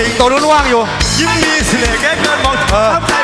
ริงตัวรุ้นว่างอยู่ ยิ้มมีเสน่ห์แก้เกินมองเธอ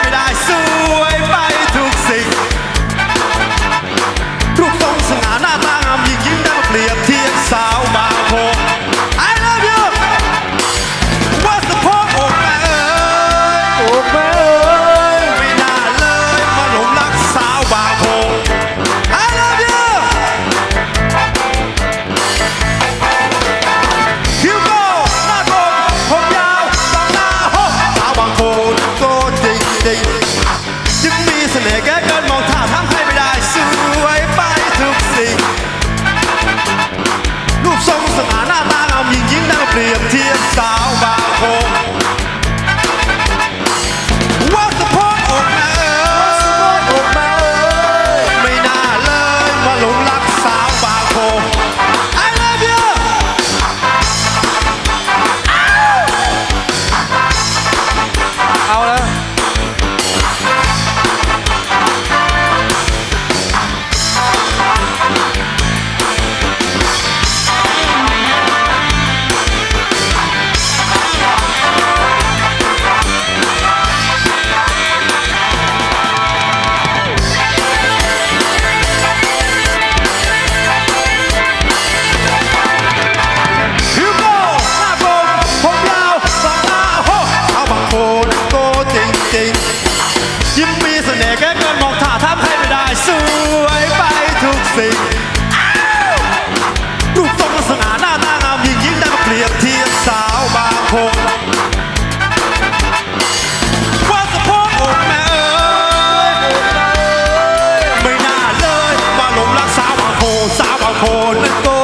สิงรูปทรงลักษณะหน้าหน้างามยิ่งยิ่งได้มาเปรียบเทียบสาวบางคนว่าสะโพกอกมไม่น่าเลยว่าหลงรักสาวบางโสาวบางโคนั้นก็